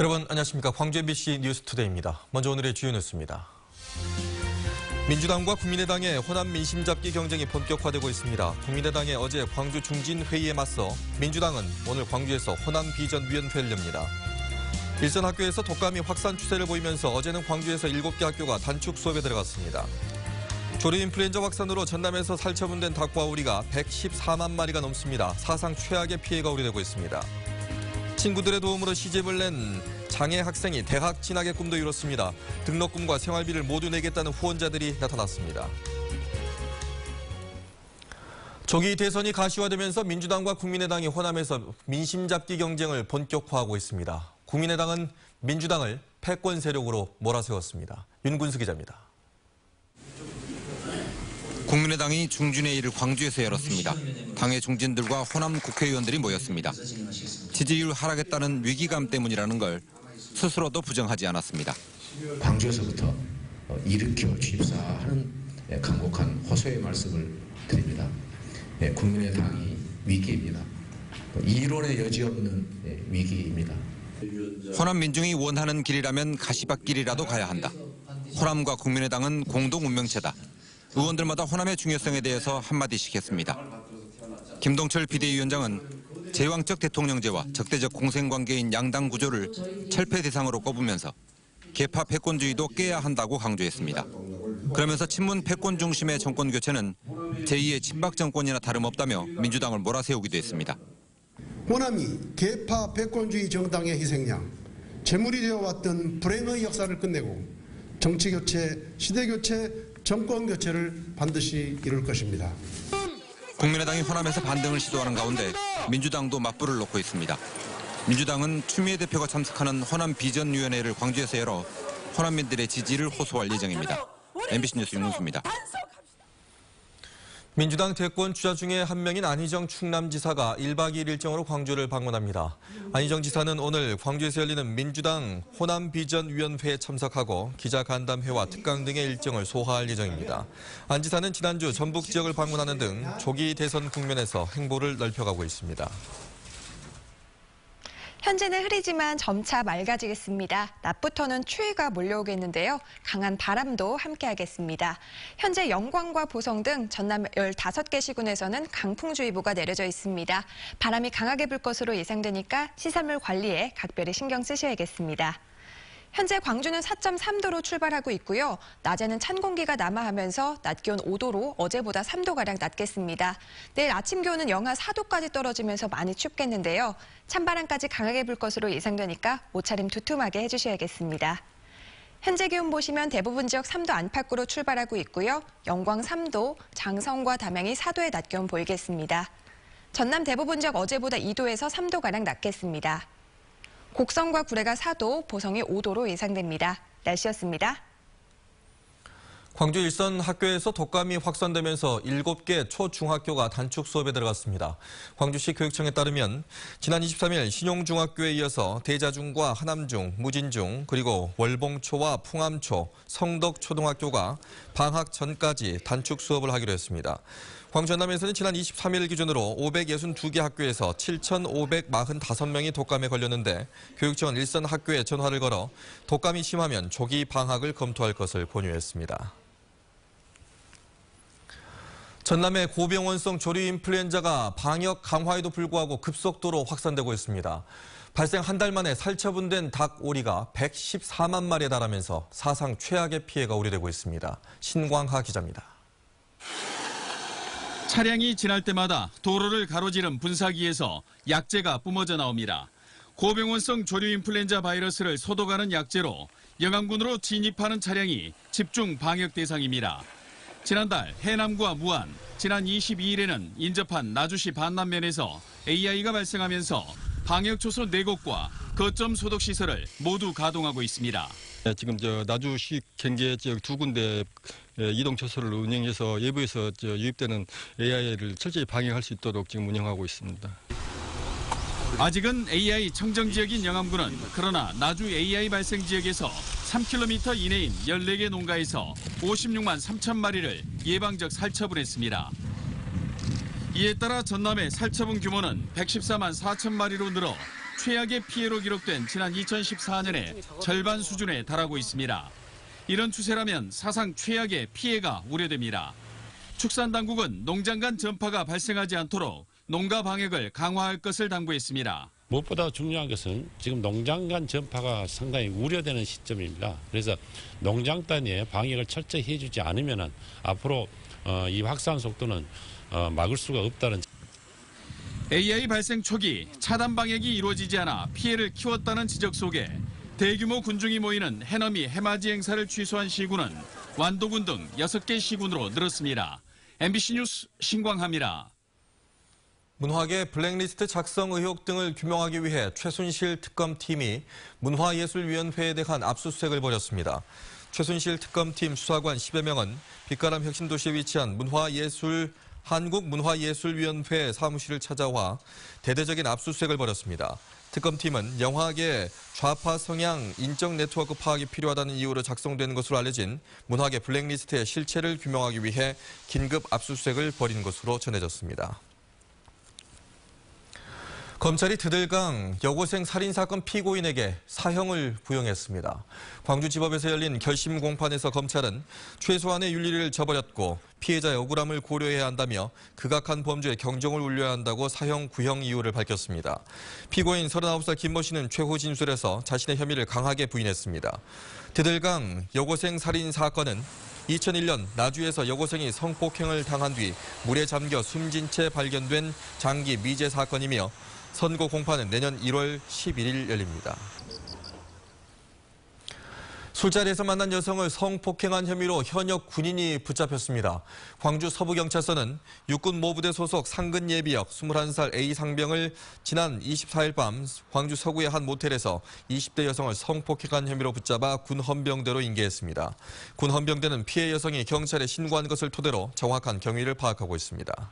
여러분 안녕하십니까 광주 MBC 뉴스투데이입니다. 먼저 오늘의 주요 뉴스입니다. 민주당과 국민의당의 호남 민심 잡기 경쟁이 본격화되고 있습니다. 국민의당의 어제 광주 중진 회의에 맞서 민주당은 오늘 광주에서 호남 비전 위원회를 엽니다. 일선 학교에서 독감이 확산 추세를 보이면서 어제는 광주에서 7개 학교가 단축 수업에 들어갔습니다. 조류 인플루엔자 확산으로 전남에서 살처분된 닭과 오리가 114만 마리가 넘습니다. 사상 최악의 피해가 우려되고 있습니다. 친구들의 도움으로 시집을 낸 장애 학생이 대학 진학의 꿈도 이뤘습니다. 등록금과 생활비를 모두 내겠다는 후원자들이 나타났습니다. 조기 대선이 가시화되면서 민주당과 국민의당이 호남에서 민심 잡기 경쟁을 본격화하고 있습니다. 국민의당은 민주당을 패권 세력으로 몰아세웠습니다. 윤군수 기자입니다. 국민의당이 중준회의를 광주에서 열었습니다. 당의 중진들과 호남 국회의원들이 모였습니다. 지지율 하락했다는 위기감 때문이라는 걸 스스로도 부정하지 않았습니다. 광주에서부터 일으켜 주입사하는 강곡한 호소의 말씀을 드립니다. 예, 국민의당이 위기입니다. 이론의 여지 없는 예, 위기입니다. 호남 민중이 원하는 길이라면 가시밭길이라도 가야 한다. 호남과 국민의당은 공동 운명체다. 의원들마다 호남의 중요성에 대해서 한마디씩 했습니다. 김동철 비대위원장은 제왕적 대통령제와 적대적 공생관계인 양당 구조를 철폐 대상으로 꼽으면서 개파 패권주의도 깨야 한다고 강조했습니다. 그러면서 친문 패권 중심의 정권 교체는 제2의 친박 정권이나 다름없다며 민주당을 몰아세우기도 했습니다. 호남이 개파 패권주의 정당의 희생양, 재물이 되어왔던 불행의 역사를 끝내고 정치 교체, 시대 교체, 정권 교체를 반드시 이룰 것입니다. 국민의당이 호남에서 반등을 시도하는 가운데 민주당도 맞불을 놓고 있습니다. 민주당은 추미애 대표가 참석하는 호남 비전위원회를 광주에서 열어 호남민들의 지지를 호소할 예정입니다. MBC 뉴스 윤문수입니다. 민주당 대권 주자 중에 한 명인 안희정 충남지사가 1박 2일 일정으로 광주를 방문합니다. 안희정 지사는 오늘 광주에서 열리는 민주당 호남 비전 위원회에 참석하고 기자 간담회와 특강 등의 일정을 소화할 예정입니다. 안 지사는 지난주 전북 지역을 방문하는 등 조기 대선 국면에서 행보를 넓혀가고 있습니다. 현재는 흐리지만 점차 맑아지겠습니다. 낮부터는 추위가 몰려오겠는데요. 강한 바람도 함께하겠습니다. 현재 영광과 보성 등 전남 15개 시군에서는 강풍주의보가 내려져 있습니다. 바람이 강하게 불 것으로 예상되니까 시설물 관리에 각별히 신경 쓰셔야겠습니다. 현재 광주는 4.3도로 출발하고 있고요. 낮에는 찬 공기가 남하하면서 낮 기온 5도로 어제보다 3도가량 낮겠습니다. 내일 아침 기온은 영하 4도까지 떨어지면서 많이 춥겠는데요. 찬바람까지 강하게 불 것으로 예상되니까 옷차림 두툼하게 해주셔야겠습니다. 현재 기온 보시면 대부분 지역 3도 안팎으로 출발하고 있고요. 영광 3도, 장성과 담양이 4도의 낮 기온 보이겠습니다. 전남 대부분 지역 어제보다 2도에서 3도가량 낮겠습니다. 곡성과 구례가 4도, 보성이 5도로 예상됩니다. 날씨였습니다. 광주 일선 학교에서 독감이 확산되면서 7개 초중학교가 단축 수업에 들어갔습니다. 광주시 교육청에 따르면 지난 23일 신용중학교에 이어서 대자중과 하남중, 무진중, 그리고 월봉초와 풍암초, 성덕초등학교가 방학 전까지 단축 수업을 하기로 했습니다. 광주 전남에서는 지난 23일 기준으로 562개 학교에서 7,545명이 독감에 걸렸는데 교육청은 일선 학교에 전화를 걸어 독감이 심하면 조기 방학을 검토할 것을 권유했습니다. 전남의 고병원성 조류 인플루엔자가 방역 강화에도 불구하고 급속도로 확산되고 있습니다. 발생 한 달 만에 살처분된 닭 오리가 114만 마리에 달하면서 사상 최악의 피해가 우려되고 있습니다. 신광하 기자입니다. 차량이 지날 때마다 도로를 가로지른 분사기에서 약재가 뿜어져 나옵니다. 고병원성 조류 인플루엔자 바이러스를 소독하는 약재로 영암군으로 진입하는 차량이 집중 방역 대상입니다. 지난달 해남과 무안, 지난 22일에는 인접한 나주시 반남면에서 AI가 발생하면서 방역 초소 4곳과 거점 소독 시설을 모두 가동하고 있습니다. 네, 지금 저 나주시 경계 지역 두 군데 이동 초소를 운영해서 외부에서 저 유입되는 AI를 철저히 방역할 수 있도록 지금 운영하고 있습니다. 아직은 AI 청정 지역인 영암군은 그러나 나주 AI 발생 지역에서 3km 이내인 14개 농가에서 56만 3천 마리를 예방적 살처분했습니다. 이에 따라 전남의 살처분 규모는 114만 4천 마리로 늘어 최악의 피해로 기록된 지난 2014년의 절반 수준에 달하고 있습니다. 이런 추세라면 사상 최악의 피해가 우려됩니다. 축산 당국은 농장 간 전파가 발생하지 않도록 농가 방역을 강화할 것을 당부했습니다. 무엇보다 중요한 것은 지금 농장 간 전파가 상당히 우려되는 시점입니다. 그래서 농장 단위의 방역을 철저히 해주지 않으면 앞으로 어, 이 확산 속도는 어, 막을 수가 없다는 AI 발생 초기 차단 방역이 이루어지지 않아 피해를 키웠다는 지적 속에 대규모 군중이 모이는 해넘이 해맞이 행사를 취소한 시군은 완도군 등 6개 시군으로 늘었습니다. MBC 뉴스 신광합니다. 문화계 블랙리스트 작성 의혹 등을 규명하기 위해 최순실 특검팀이 문화예술위원회에 대한 압수수색을 벌였습니다. 최순실 특검팀 수사관 10여 명은 빛가람 혁신도시에 위치한 문화예술 한국문화예술위원회 사무실을 찾아와 대대적인 압수수색을 벌였습니다. 특검팀은 영화계 좌파 성향 인적 네트워크 파악이 필요하다는 이유로 작성된 것으로 알려진 문화계 블랙리스트의 실체를 규명하기 위해 긴급 압수수색을 벌인 것으로 전해졌습니다. 검찰이 드들강 여고생 살인사건 피고인에게 사형을 부영했습니다. 광주지법에서 열린 결심 공판에서 검찰은 최소한의 윤리를 저버렸고 피해자의 억울함을 고려해야 한다며 극악한 범죄에 경종을 울려야 한다고 사형 구형 이유를 밝혔습니다. 피고인 39살 김모 씨는 최후 진술에서 자신의 혐의를 강하게 부인했습니다. 드들강 여고생 살인 사건은 2001년 나주에서 여고생이 성폭행을 당한 뒤 물에 잠겨 숨진 채 발견된 장기 미제 사건이며 선고 공판은 내년 1월 11일 열립니다. 술자리에서 만난 여성을 성폭행한 혐의로 현역 군인이 붙잡혔습니다. 광주 서부경찰서는 육군 모부대 소속 상근 예비역 21살 A 상병을 지난 24일 밤 광주 서구의 한 모텔에서 20대 여성을 성폭행한 혐의로 붙잡아 군 헌병대로 인계했습니다. 군 헌병대는 피해 여성이 경찰에 신고한 것을 토대로 정확한 경위를 파악하고 있습니다.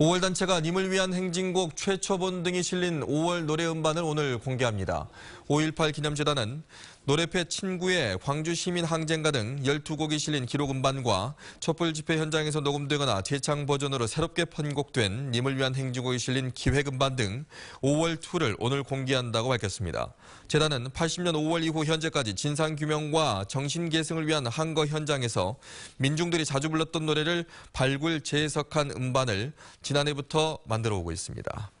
5월 단체가 님을 위한 행진곡 최초본 등이 실린 5월 노래 음반을 오늘 공개합니다. 5.18 기념재단은 노래패 친구의 광주 시민 항쟁가 등 12곡이 실린 기록 음반과 촛불 집회 현장에서 녹음되거나 재창 버전으로 새롭게 편곡된 님을 위한 행진곡이 실린 기획 음반 등 5월 2를 오늘 공개한다고 밝혔습니다. 재단은 80년 5월 이후 현재까지 진상규명과 정신계승을 위한 항거 현장에서 민중들이 자주 불렀던 노래를 발굴 재해석한 음반을 지난해부터 만들어 오고 있습니다.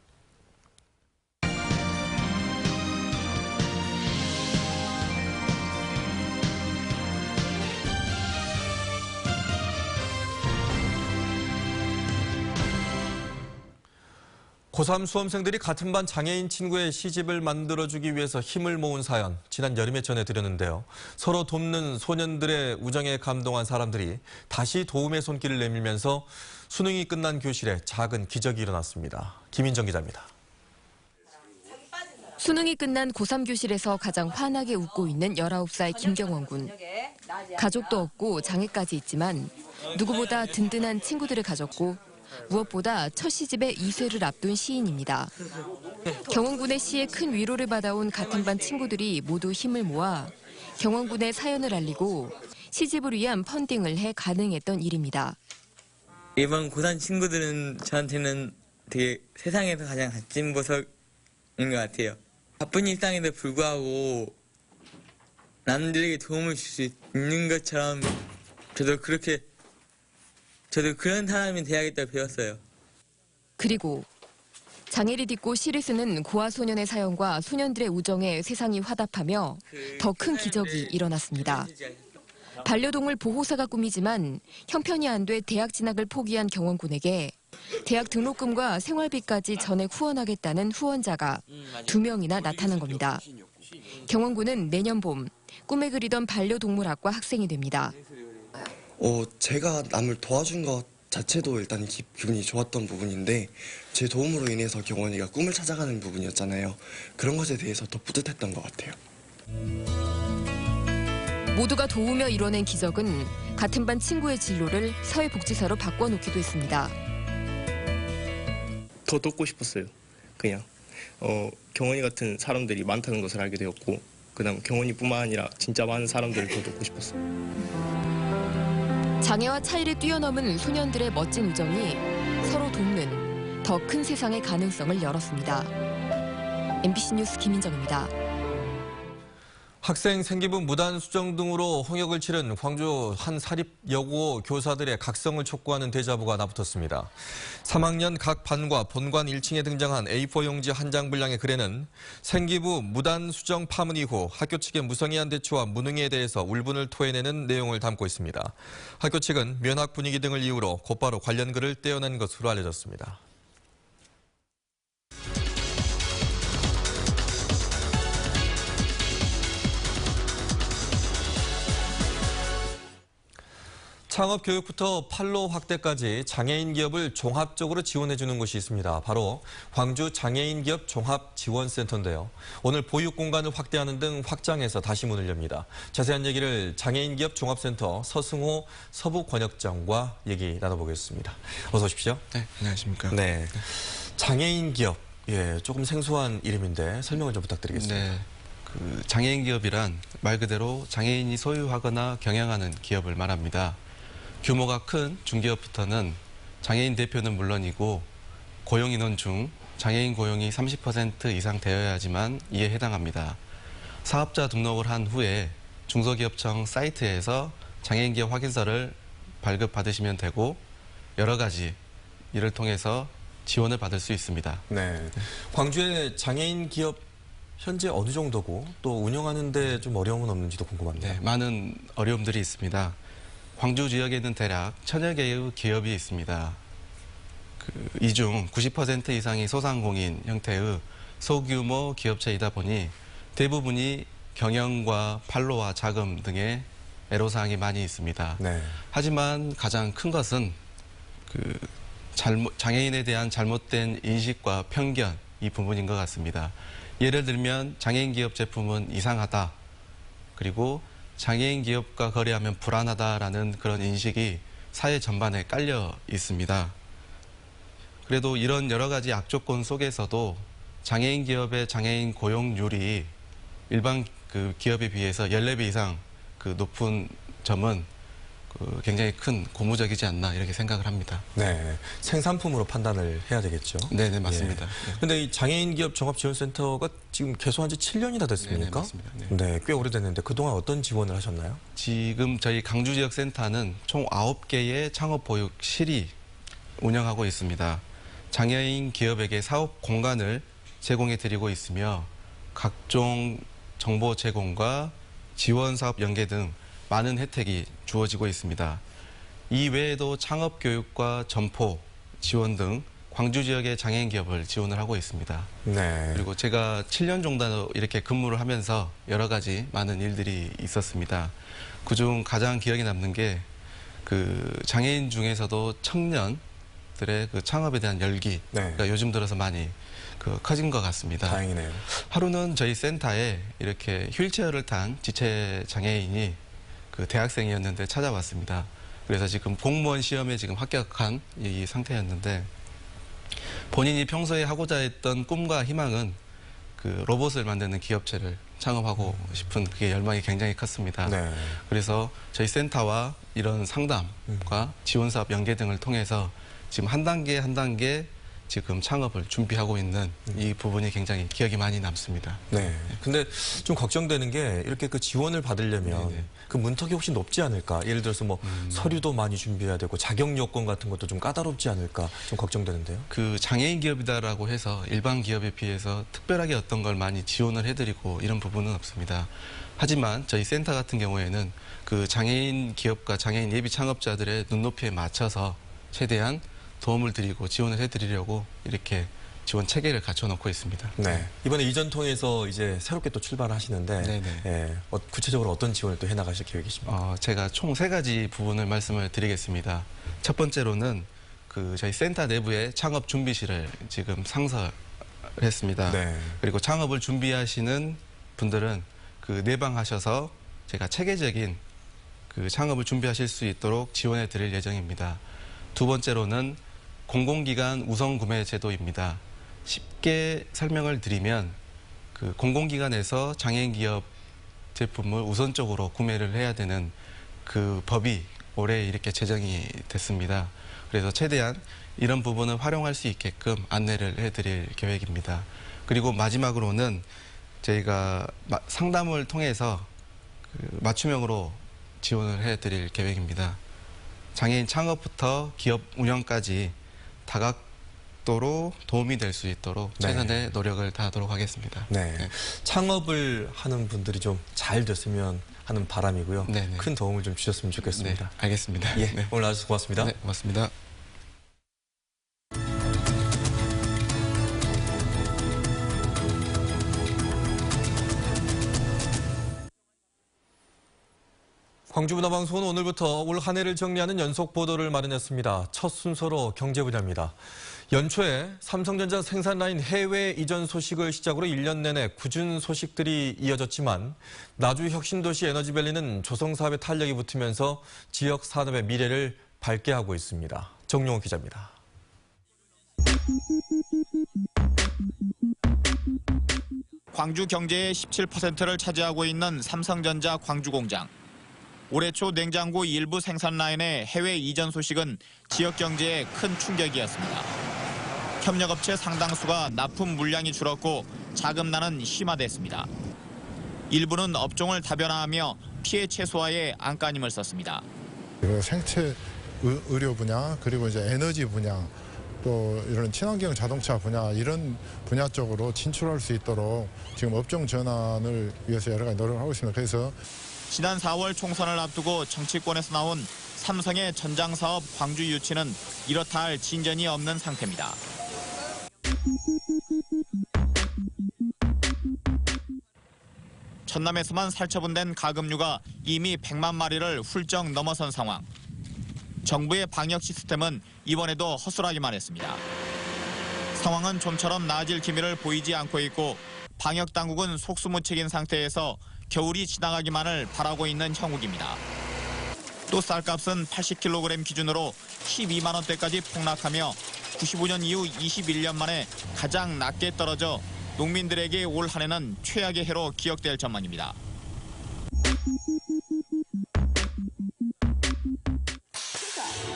고3 수험생들이 같은 반 장애인 친구의 시집을 만들어주기 위해서 힘을 모은 사연 지난 여름에 전해드렸는데요. 서로 돕는 소년들의 우정에 감동한 사람들이 다시 도움의 손길을 내밀면서 수능이 끝난 교실에 작은 기적이 일어났습니다. 김인정 기자입니다. 수능이 끝난 고3 교실에서 가장 환하게 웃고 있는 19살 김경원 군. 가족도 없고 장애까지 있지만 누구보다 든든한 친구들을 가졌고 무엇보다 첫 시집의 2쇄를 앞둔 시인입니다. 경원 군의 시에 큰 위로를 받아온 같은 반 친구들이 모두 힘을 모아 경원 군의 사연을 알리고 시집을 위한 펀딩을 해 가능했던 일입니다. 이번 고3 친구들은 저한테는 되게 세상에서 가장 값진 보석인 것 같아요. 바쁜 일상에도 불구하고 남들에게 도움을 줄 수 있는 것처럼 저도 그렇게 저도 그런 사람이 돼야겠다고 배웠어요. 그리고 장애를 딛고 시를 쓰는 고아 소년의 사연과 소년들의 우정에 세상이 화답하며 더큰 기적이 일어났습니다. 반려동물 보호사가 꿈이지만 형편이 안 돼 대학 진학을 포기한 경원군에게 대학 등록금과 생활비까지 전액 후원하겠다는 후원자가 두 명이나 나타난 겁니다. 경원군은 내년 봄 꿈에 그리던 반려동물학과 학생이 됩니다. 어, 제가 남을 도와준 것 자체도 일단 기, 기분이 좋았던 부분인데 제 도움으로 인해서 경원이가 꿈을 찾아가는 부분이었잖아요. 그런 것에 대해서 더 뿌듯했던 것 같아요. 모두가 도우며 이뤄낸 기적은 같은 반 친구의 진로를 사회복지사로 바꿔놓기도 했습니다. 더 돕고 싶었어요. 그냥 어, 경원이 같은 사람들이 많다는 것을 알게 되었고 그다음 경원이뿐만 아니라 진짜 많은 사람들을 더 돕고 싶었어요. 장애와 차이를 뛰어넘은 소년들의 멋진 우정이 서로 돕는 더 큰 세상의 가능성을 열었습니다. MBC 뉴스 김인정입니다. 학생 생기부 무단 수정 등으로 홍역을 치른 광주 한 사립여고 교사들의 각성을 촉구하는 대자보가 나붙었습니다. 3학년 각 반과 본관 1층에 등장한 A4 용지 한 장 분량의 글에는 생기부 무단 수정 파문 이후 학교 측의 무성의한 대처와 무능에 대해서 울분을 토해내는 내용을 담고 있습니다. 학교 측은 면학 분위기 등을 이유로 곧바로 관련 글을 떼어낸 것으로 알려졌습니다. 창업 교육부터 판로 확대까지 장애인 기업을 종합적으로 지원해주는 곳이 있습니다. 바로 광주 장애인 기업 종합지원센터인데요. 오늘 보육 공간을 확대하는 등 확장해서 다시 문을 엽니다. 자세한 얘기를 장애인 기업 종합센터 서승호 서부권역장과 얘기 나눠보겠습니다. 어서 오십시오. 네, 안녕하십니까. 네, 장애인 기업 예 조금 생소한 이름인데 설명을 좀 부탁드리겠습니다. 네. 그 장애인 기업이란 말 그대로 장애인이 소유하거나 경영하는 기업을 말합니다. 규모가 큰 중기업부터는 장애인 대표는 물론이고 고용 인원 중 장애인 고용이 30% 이상 되어야지만 이에 해당합니다. 사업자 등록을 한 후에 중소기업청 사이트에서 장애인 기업 확인서를 발급받으시면 되고 여러 가지 이를 통해서 지원을 받을 수 있습니다. 네. 광주의 장애인 기업 현재 어느 정도고 또 운영하는데 좀 어려움은 없는지도 궁금합니다. 네, 많은 어려움들이 있습니다. 광주 지역에는 대략 천여 개의 기업이 있습니다. 그, 이중 90% 이상이 소상공인 형태의 소규모 기업체이다 보니 대부분이 경영과 판로와 자금 등의 애로사항이 많이 있습니다. 네. 하지만 가장 큰 것은 그 잘못, 장애인에 대한 잘못된 인식과 편견 이 부분인 것 같습니다. 예를 들면 장애인 기업 제품은 이상하다. 그리고 장애인 기업과 거래하면 불안하다라는 그런 인식이 사회 전반에 깔려 있습니다. 그래도 이런 여러 가지 악조건 속에서도 장애인 기업의 장애인 고용률이 일반 그 기업에 비해서 14배 이상 그 높은 점은 그 굉장히 큰 고무적이지 않나 이렇게 생각을 합니다. 네. 생산품으로 판단을 해야 되겠죠. 네, 네, 맞습니다. 예. 근데 이 장애인 기업 종합 지원센터가 지금 개소한 지 7년이나 됐습니까? 네, 네, 맞습니다. 네. 네, 꽤 오래됐는데 그동안 어떤 지원을 하셨나요? 지금 저희 강주 지역 센터는 총 9개의 창업 보육 실이 운영하고 있습니다. 장애인 기업에게 사업 공간을 제공해 드리고 있으며 각종 정보 제공과 지원 사업 연계 등 많은 혜택이 주어지고 있습니다. 이 외에도 창업 교육과 점포 지원 등 광주 지역의 장애인 기업을 지원을 하고 있습니다. 네. 그리고 제가 7년 정도 이렇게 근무를 하면서 여러 가지 많은 일들이 있었습니다. 그중 가장 기억에 남는 게 그 장애인 중에서도 청년들의 그 창업에 대한 열기 네. 가 요즘 들어서 많이 그 커진 것 같습니다. 다행이네요. 하루는 저희 센터에 이렇게 휠체어를 탄 지체 장애인이 그 대학생이었는데 찾아왔습니다. 그래서 지금 공무원 시험에 지금 합격한 이 상태였는데 본인이 평소에 하고자 했던 꿈과 희망은 그 로봇을 만드는 기업체를 창업하고 싶은 그게 열망이 굉장히 컸습니다. 네. 그래서 저희 센터와 이런 상담과 지원 사업 연계 등을 통해서 지금 한 단계 한 단계 지금 창업을 준비하고 있는 이 부분이 굉장히 기억이 많이 남습니다. 네. 근데 좀 걱정되는 게 이렇게 그 지원을 받으려면 네네. 그 문턱이 혹시 높지 않을까? 예를 들어서 뭐 서류도 많이 준비해야 되고 자격 요건 같은 것도 좀 까다롭지 않을까? 좀 걱정되는데요. 그 장애인 기업이다라고 해서 일반 기업에 비해서 특별하게 어떤 걸 많이 지원을 해드리고 이런 부분은 없습니다. 하지만 저희 센터 같은 경우에는 그 장애인 기업과 장애인 예비 창업자들의 눈높이에 맞춰서 최대한 도움을 드리고 지원을 해드리려고 이렇게 지원 체계를 갖춰놓고 있습니다. 네. 이번에 이전 통해서 이제 새롭게 또 출발하시는데 네네. 예, 어, 구체적으로 어떤 지원을 또 해나가실 계획이십니까? 어, 제가 총 세 가지 부분을 말씀을 드리겠습니다. 첫 번째로는 그 저희 센터 내부에 창업 준비실을 지금 상설했습니다. 네. 그리고 창업을 준비하시는 분들은 그 내방하셔서 제가 체계적인 그 창업을 준비하실 수 있도록 지원해 드릴 예정입니다. 두 번째로는 공공기관 우선 구매 제도입니다. 쉽게 설명을 드리면 그 공공기관에서 장애인 기업 제품을 우선적으로 구매를 해야 되는 그 법이 올해 이렇게 제정이 됐습니다. 그래서 최대한 이런 부분을 활용할 수 있게끔 안내를 해드릴 계획입니다. 그리고 마지막으로는 저희가 마- 상담을 통해서 그 맞춤형으로 지원을 해드릴 계획입니다. 장애인 창업부터 기업 운영까지 다각도로 도움이 될 수 있도록 네. 최선의 노력을 다하도록 하겠습니다. 네. 창업을 하는 분들이 좀 잘 됐으면 하는 바람이고요. 네, 네. 큰 도움을 좀 주셨으면 좋겠습니다. 네, 알겠습니다. 예, 네. 오늘 나와주셔서 고맙습니다. 네, 고맙습니다. 광주문화방송은 오늘부터 올 한 해를 정리하는 연속 보도를 마련했습니다. 첫 순서로 경제 분야입니다. 연초에 삼성전자 생산 라인 해외 이전 소식을 시작으로 1년 내내 굳은 소식들이 이어졌지만 나주 혁신도시 에너지밸리는 조성 사업에 탄력이 붙으면서 지역 산업의 미래를 밝게 하고 있습니다. 정용호 기자입니다. 광주 경제의 17%를 차지하고 있는 삼성전자 광주공장. 올해 초 냉장고 일부 생산 라인의 해외 이전 소식은 지역 경제에 큰 충격이었습니다. 협력업체 상당수가 납품 물량이 줄었고 자금난은 심화됐습니다. 일부는 업종을 다변화하며 피해 최소화에 안간힘을 썼습니다. 생체 의- 의료 분야 그리고 이제 에너지 분야 또 이런 친환경 자동차 분야 이런 분야 쪽으로 진출할 수 있도록 지금 업종 전환을 위해서 여러 가지 노력을 하고 있습니다. 그래서 지난 4월 총선을 앞두고 정치권에서 나온 삼성의 전장 사업 광주 유치는 이렇다 할 진전이 없는 상태입니다. 전남에서만 살처분된 가금류가 이미 100만 마리를 훌쩍 넘어선 상황. 정부의 방역 시스템은 이번에도 허술하기만 했습니다. 상황은 좀처럼 나아질 기미를 보이지 않고 있고 방역 당국은 속수무책인 상태에서 겨울이 지나가기만을 바라고 있는 형국입니다. 또 쌀값은 80kg 기준으로 12만 원대까지 폭락하며 95년 이후 21년 만에 가장 낮게 떨어져 농민들에게 올 한해는 최악의 해로 기억될 전망입니다.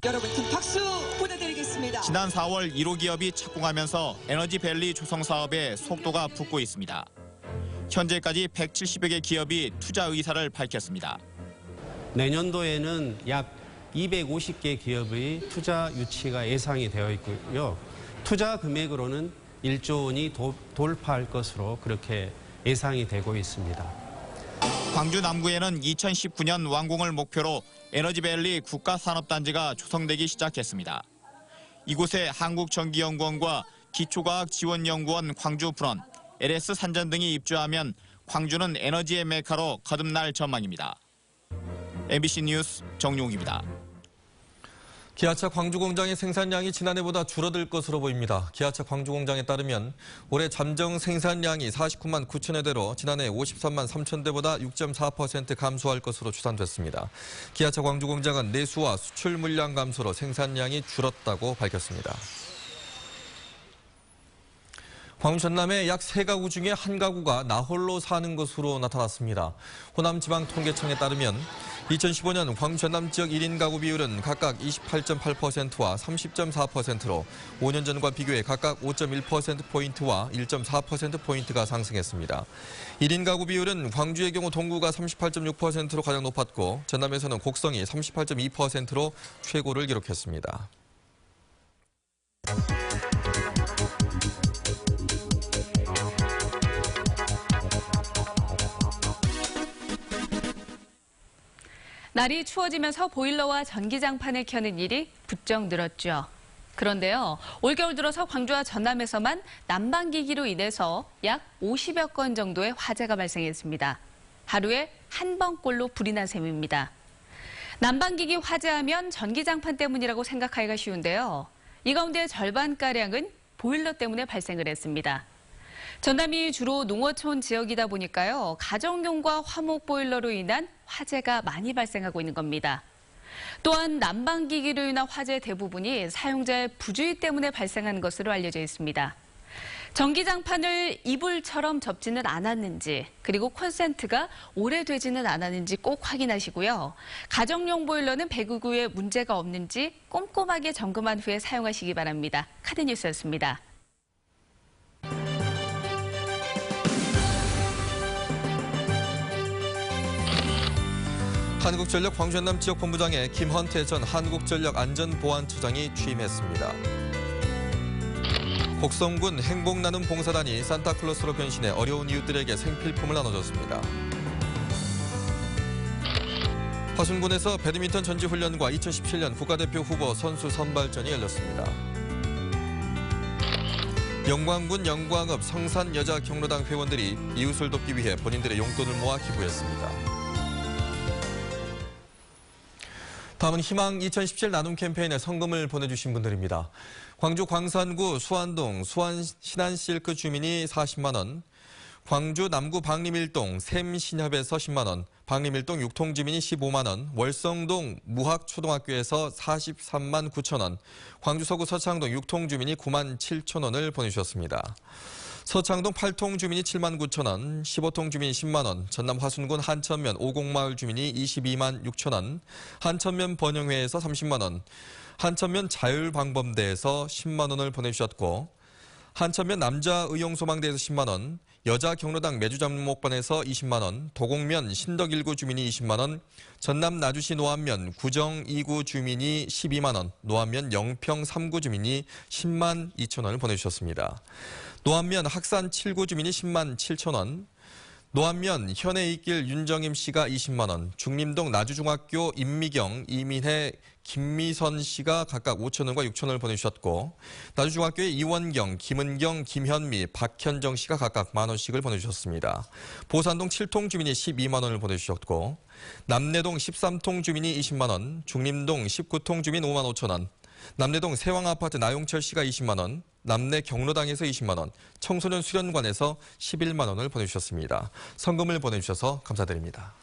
여러분 큰 박수 보내드리겠습니다. 지난 4월 1호 기업이 착공하면서 에너지 밸리 조성 사업에 속도가 붙고 있습니다. 현재까지 170여 개 기업이 투자 의사를 밝혔습니다. 내년도에는 약 250개 기업의 투자 유치가 예상이 되어 있고요. 투자 금액으로는 1조 원이 도- 돌파할 것으로 그렇게 예상이 되고 있습니다. 광주 남구에는 2019년 완공을 목표로 에너지밸리 국가산업단지가 조성되기 시작했습니다. 이곳에 한국전기연구원과 기초과학지원연구원 광주프런, LS 산전 등이 입주하면 광주는 에너지의 메카로 거듭날 전망입니다. MBC 뉴스 정용입니다. 기아차 광주 공장의 생산량이 지난해보다 줄어들 것으로 보입니다. 기아차 광주 공장에 따르면 올해 잠정 생산량이 49만 9천여 대로 지난해 53만 3천 대보다 6.4% 감소할 것으로 추산됐습니다. 기아차 광주 공장은 내수와 수출 물량 감소로 생산량이 줄었다고 밝혔습니다. 광주 전남의 약 세가구 중에 한 가구가 나홀로 사는 것으로 나타났습니다. 호남지방통계청에 따르면 2015년 광주 전남 지역 1인 가구 비율은 각각 28.8%와 30.4%로 5년 전과 비교해 각각 5.1%포인트와 1.4%포인트가 상승했습니다. 1인 가구 비율은 광주의 경우 동구가 38.6%로 가장 높았고 전남에서는 곡성이 38.2%로 최고를 기록했습니다. 날이 추워지면서 보일러와 전기장판을 켜는 일이 부쩍 늘었죠. 그런데요, 올겨울 들어서 광주와 전남에서만 난방기기로 인해서 약 50여 건 정도의 화재가 발생했습니다. 하루에 한 번꼴로 불이 난 셈입니다. 난방기기 화재하면 전기장판 때문이라고 생각하기가 쉬운데요. 이 가운데 절반가량은 보일러 때문에 발생을 했습니다. 전남이 주로 농어촌 지역이다 보니까요. 가정용과 화목 보일러로 인한 화재가 많이 발생하고 있는 겁니다. 또한 난방기기로 인한 화재 대부분이 사용자의 부주의 때문에 발생한 것으로 알려져 있습니다. 전기장판을 이불처럼 접지는 않았는지 그리고 콘센트가 오래되지는 않았는지 꼭 확인하시고요. 가정용 보일러는 배구구에 문제가 없는지 꼼꼼하게 점검한 후에 사용하시기 바랍니다. 카드뉴스였습니다. 한국전력 광주 전남 지역 본부장에 김헌태 전 한국전력 안전보안처장이 취임했습니다. 곡성군 행복 나눔 봉사단이 산타클로스로 변신해 어려운 이웃들에게 생필품을 나눠줬습니다. 화순군에서 배드민턴 전지훈련과 2017년 국가대표 후보 선수 선발전이 열렸습니다. 영광군 영광읍 성산 여자 경로당 회원들이 이웃을 돕기 위해 본인들의 용돈을 모아 기부했습니다. 다음은 희망 2017 나눔 캠페인에 성금을 보내주신 분들입니다. 광주 광산구 수안동 수안 신안실크 주민이 40만 원, 광주 남구 박림일동 샘신협에서 10만 원, 박림일동 육통주민이 15만 원, 월성동 무학초등학교에서 43만 9천 원, 광주 서구 서창동 육통주민이 9만 7천 원을 보내주셨습니다. 서창동 8통 주민이 7만 9천 원, 15통 주민이 10만 원, 전남 화순군 한천면 오곡마을 주민이 22만 6천 원, 한천면 번영회에서 30만 원, 한천면 자율방범대에서 10만 원을 보내주셨고 한천면 남자의용소망대에서 10만 원, 여자 경로당 매주장목반에서 20만 원, 도곡면 신덕일구 주민이 20만 원, 전남 나주시 노안면 구정 2구 주민이 12만 원, 노안면 영평 3구 주민이 10만 2천 원을 보내주셨습니다. 노안면 학산 7구 주민이 10만 7천 원, 노안면 현해이길 윤정임 씨가 20만 원, 중림동 나주중학교 임미경, 이민혜, 김미선 씨가 각각 5천 원과 6천 원을 보내주셨고 나주중학교의 이원경, 김은경, 김현미, 박현정 씨가 각각 만 원씩을 보내주셨습니다. 보산동 7통 주민이 12만 원을 보내주셨고 남내동 13통 주민이 20만 원, 중림동 19통 주민 5만 5천 원, 남내동 세왕아파트 나용철 씨가 20만 원, 남내 경로당에서 20만 원, 청소년 수련관에서 11만 원을 보내주셨습니다. 성금을 보내주셔서 감사드립니다.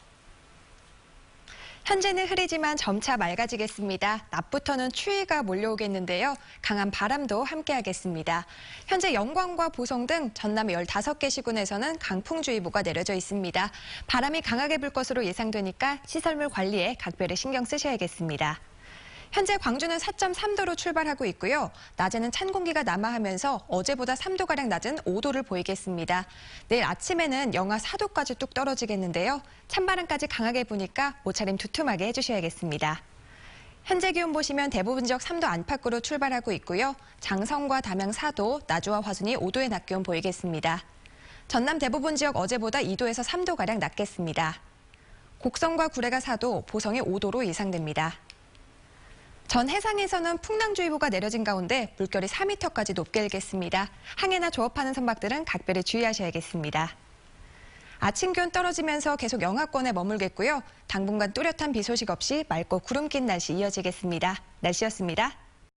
현재는 흐리지만 점차 맑아지겠습니다. 낮부터는 추위가 몰려오겠는데요. 강한 바람도 함께하겠습니다. 현재 영광과 보성 등 전남 15개 시군에서는 강풍주의보가 내려져 있습니다. 바람이 강하게 불 것으로 예상되니까 시설물 관리에 각별히 신경 쓰셔야겠습니다. 현재 광주는 4.3도로 출발하고 있고요. 낮에는 찬 공기가 남하하면서 어제보다 3도가량 낮은 5도를 보이겠습니다. 내일 아침에는 영하 4도까지 뚝 떨어지겠는데요. 찬바람까지 강하게 부니까 옷차림 두툼하게 해주셔야겠습니다. 현재 기온 보시면 대부분 지역 3도 안팎으로 출발하고 있고요. 장성과 담양 4도, 나주와 화순이 5도의 낮 기온 보이겠습니다. 전남 대부분 지역 어제보다 2도에서 3도가량 낮겠습니다. 곡성과 구례가 4도, 보성이 5도로 예상됩니다. 전 해상에서는 풍랑주의보가 내려진 가운데 물결이 4m까지 높게 일겠습니다. 항해나 조업하는 선박들은 각별히 주의하셔야겠습니다. 아침 기온 떨어지면서 계속 영하권에 머물겠고요. 당분간 뚜렷한 비 소식 없이 맑고 구름 낀 날씨 이어지겠습니다. 날씨였습니다.